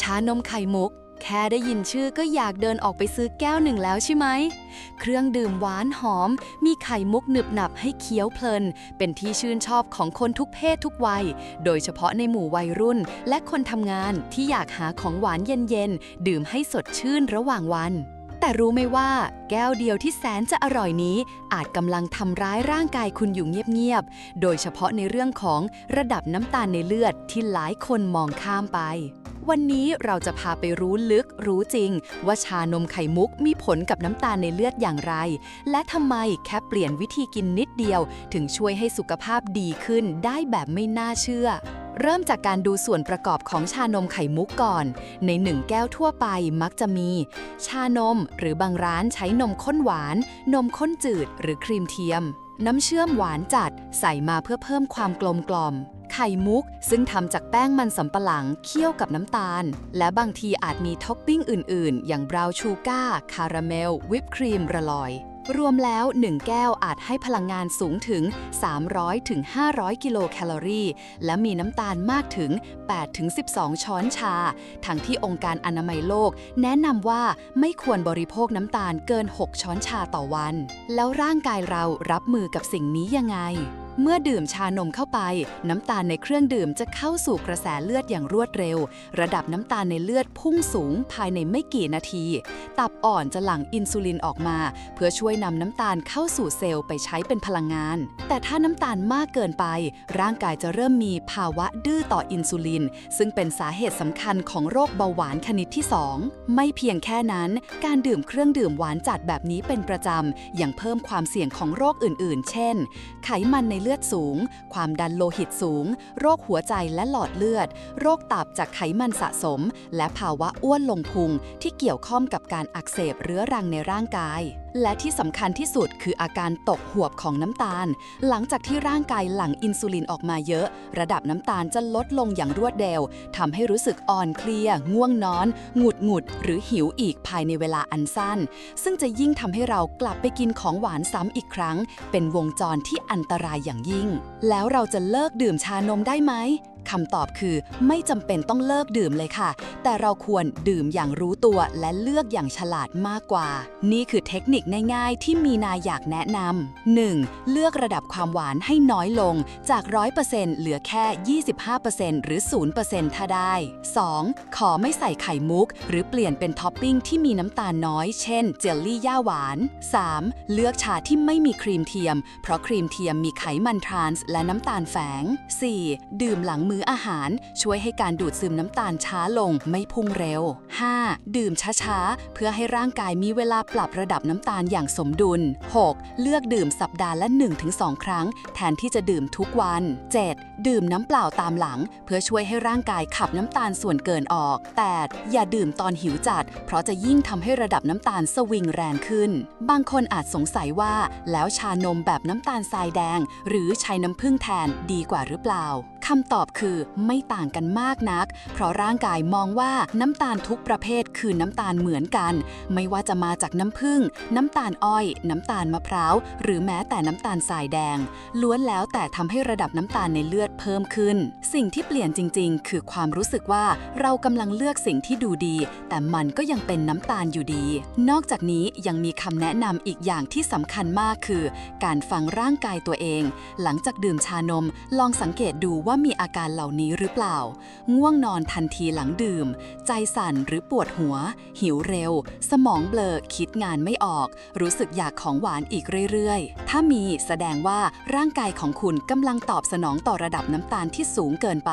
ชานมไข่มุก แค่ได้ยินชื่อก็อยากเดินออกไปซื้อแก้วหนึ่งแล้วใช่ไหม เครื่องดื่มหวานหอม มีไข่มุกหนึบหนับให้เคี้ยวเพลิน เป็นที่ชื่นชอบของคนทุกเพศทุกวัย โดยเฉพาะในหมู่วัยรุ่น และคนทำงานที่อยากหาของหวานเย็นๆ ดื่มให้สดชื่นระหว่างวันแต่รู้ไหมว่าแก้วเดียวที่แสนจะอร่อยนี้ อาจกำลังทำร้ายร่างกายคุณอยู่เงียบๆ โดยเฉพาะในเรื่องของระดับน้ำตาลในเลือดที่หลายคนมองข้ามไป วันนี้เราจะพาไปรู้ลึกรู้จริง ว่าชานมไข่มุกมีผลกับน้ำตาลในเลือดอย่างไร และทำไมแค่เปลี่ยนวิธีกินนิดเดียว ถึงช่วยให้สุขภาพดีขึ้นได้แบบไม่น่าเชื่อเริ่มจากการดูส่วนประกอบของชานมไข่มุกก่อน ในหนึ่งแก้วทั่วไปมักจะมี ชานมหรือบางร้านใช้นมข้นหวาน นมข้นจืดหรือครีมเทียม น้ำเชื่อมหวานจัดใส่มาเพื่อเพิ่มความกลมกล่อม ไข่มุก ซึ่งทำจากแป้งมันสำปะหลังเคี่ยวกับน้ำตาล และบางทีอาจมีท็อปปิ้งอื่น ๆ อย่างบราวชูการ์คาราเมล วิปครีมระลอย รวมแล้ว 1 แก้วอาจให้พลังงานสูงถึง 300ถึง500 กิโลแคลอรี่ และมีน้ำตาลมากถึง8ถึง12 ช้อนชา ทั้งที่องค์การอนามัยโลก แนะนำว่าไม่ควรบริโภคน้ำตาลเกิน 6 ช้อนชาต่อวัน แล้วร่างกายเรารับมือกับสิ่งนี้ยังไงเมื่อดื่มชานมเข้าไป น้ำตาลในเครื่องดื่มจะเข้าสู่กระแสเลือดอย่างรวดเร็ว ระดับน้ำตาลในเลือดพุ่งสูงภายในไม่กี่นาที ตับอ่อนจะหลั่งอินซูลินออกมา เพื่อช่วยนำน้ำตาลเข้าสู่เซลล์ไปใช้เป็นพลังงาน แต่ถ้าน้ำตาลมากเกินไป ร่างกายจะเริ่มมีภาวะดื้อต่ออินซูลิน ซึ่งเป็นสาเหตุสำคัญของโรคเบาหวานชนิดที่ 2 ไม่เพียงแค่นั้น การดื่มเครื่องดื่มหวานจัดแบบนี้เป็นประจำยังเพิ่มความเสี่ยงของโรคอื่น ๆ เช่น ไขมันในเลือดสูง ความดันโลหิตสูง โรคหัวใจและหลอดเลือด โรคตับจากไขมันสะสม และภาวะอ้วนลงพุงที่เกี่ยวข้องกับการอักเสบเรื้อรังในร่างกาย และที่สำคัญที่สุดคืออาการตกหวบของน้ำตาล หลังจากที่ร่างกายหลั่งอินซูลินออกมาเยอะ ระดับน้ำตาลจะลดลงอย่างรวดเร็วทำให้รู้สึกอ่อนเพลีย ง่วงนอน หงุดหงิดหรือหิวอีกภายในเวลาอันสั้น ซึ่งจะยิ่งทำให้เรากลับไปกินของหวานซ้ำอีกครั้ง เป็นวงจรที่อันตรายอย่างยิ่ง แล้วเราจะเลิกดื่มชานมได้ไหม คำตอบคือ ไม่จำเป็นต้องเลิกดื่มเลยค่ะ แต่เราควรดื่มอย่างรู้ตัวและเลือกอย่างฉลาดมากกว่า นี่คือเทคนิคง่ายๆ ที่มีนาอยากแนะนำ 1. เลือกระดับความหวานให้น้อยลงจาก 100%เหลือแค่ 25%หรือ 0%ถ้าได้ 2. ขอไม่ใส่ไข่มุก หรือเปลี่ยนเป็นท็อปปิ้งที่มีน้ำตาลน้อย เช่น เจลลี่ย่าหวาน 3. เลือกชาที่ไม่มีครีมเทียม เพราะครีมเทียมมีไขมันทรานส์และน้ำตาลแฝง 4. ดื่มหลังมื้ออาหาร ช่วยให้การดูดซึมน้ำตาลช้าลงไม่พุ่งเร็ว 5. ดื่มช้าๆ เพื่อให้ร่างกายมีเวลาปรับระดับน้ำตาลอย่างสมดุล 6. เลือกดื่มสัปดาห์ละ 1-2 ครั้ง แทนที่จะดื่มทุกวัน 7. ดื่มน้ำเปล่าตามหลัง เพื่อช่วยให้ร่างกายขับน้ำตาลส่วนเกินออก 8. อย่าดื่มตอนหิวจัด เพราะจะยิ่งทำให้ระดับน้ำตาลสวิงแรงขึ้น บางคนอาจสงสัยว่า แล้วชานมแบบน้ำตาลทรายแดง หรือใช้น้ำผึ้งแทนดีกว่าหรือเปล่า คำตอบคือไม่ต่างกันมากนัก เพราะร่างกายมองว่าน้ำตาลทุกประเภทคือน้ำตาลเหมือนกัน ไม่ว่าจะมาจากน้ำผึ้งน้ำตาลอ้อย น้ำตาลมะพร้าว หรือแม้แต่น้ำตาลทรายแดง ล้วนแล้วแต่ทำให้ระดับน้ำตาลในเลือดเพิ่มขึ้น สิ่งที่เปลี่ยนจริง ๆ คือความรู้สึกว่าเรากำลังเลือกสิ่งที่ดูดี แต่มันก็ยังเป็นน้ำตาลอยู่ดี นอกจากนี้ยังมีคำแนะนำอีกอย่างที่สำคัญมากคือ การฟังร่างกายตัวเอง หลังจากดื่มชานม ลองสังเกตดูว่า่ามีอาการเหล่านี้หรือเปล่า ง่วงนอนทันทีหลังดื่ม ใจสั่นหรือปวดหัว หิวเร็ว สมองเบลอคิดงานไม่ออก รู้สึกอยากของหวานอีกเรื่อยๆ ถ้ามีแสดงว่าร่างกายของคุณกำลังตอบสนองต่อระดับน้ำตาลที่สูงเกินไป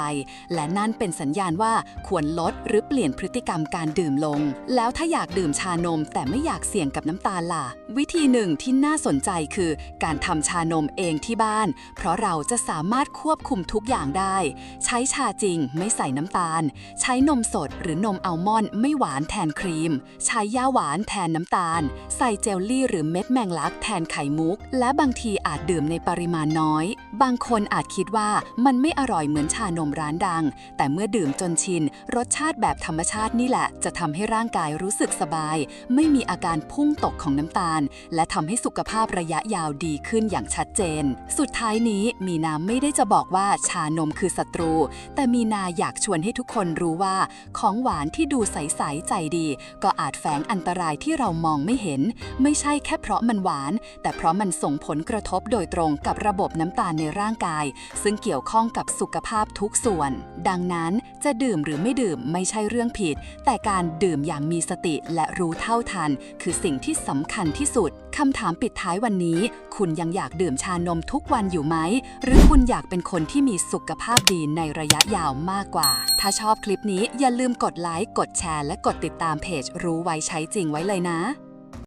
และนั่นเป็นสัญญาณว่าควรลดหรือเปลี่ยนพฤติกรรมการดื่มลง แล้วถ้าอยากดื่มชานม แต่ไม่อยากเสี่ยงกับน้ำตาลล่ะ วิธีหนึ่งที่น่าสนใจคือ การทำชานมเองที่บ้าน เพราะเราจะสามารถควบคุมทุกอย่างได้ ใช้ชาจริงไม่ใส่น้ำตาล ใช้นมสดหรือนมอัลมอนด์ไม่หวานแทนครีม ใช้ย่าหวานแทนน้ำตาล ใส่เจลลี่หรือเม็ดแมงลักแทนไข่มุก และบางทีอาจดื่มในปริมาณน้อย บางคนอาจคิดว่ามันไม่อร่อยเหมือนชานมร้านดัง แต่เมื่อดื่มจนชิน รสชาติแบบธรรมชาตินี่แหละ จะทำให้ร่างกายรู้สึกสบาย ไม่มีอาการพุ่งตกของน้ำตาล และทำให้สุขภาพระยะยาวดีขึ้นอย่างชัดเจน สุดท้ายนี้มีนาไม่ได้จะบอกว่าชานมคือศัตรู แต่มีนาอยากชวนให้ทุกคนรู้ว่า ของหวานที่ดูใสๆใจดี ก็อาจแฝงอันตรายที่เรามองไม่เห็น ไม่ใช่แค่เพราะมันหวาน แต่เพราะมันส่งผลกระทบโดยตรงกับระบบน้ำตาลในร่างกาย ซึ่งเกี่ยวข้องกับสุขภาพทุกส่วน ดังนั้นจะดื่มหรือไม่ดื่มไม่ใช่เรื่องผิด แต่การดื่มอย่างมีสติและรู้เท่าทัน คือสิ่งที่สำคัญที่สุด คำถามปิดท้ายวันนี้ คุณยังอยากดื่มชานมทุกวันอยู่ไหม หรือคุณอยากเป็นคนที่มีสุขภาพดีในระยะยาวมากกว่า ถ้าชอบคลิปนี้อย่าลืมกดไลค์ กดแชร์ และกดติดตามเพจรู้ไว้ใช้จริงไว้เลยนะ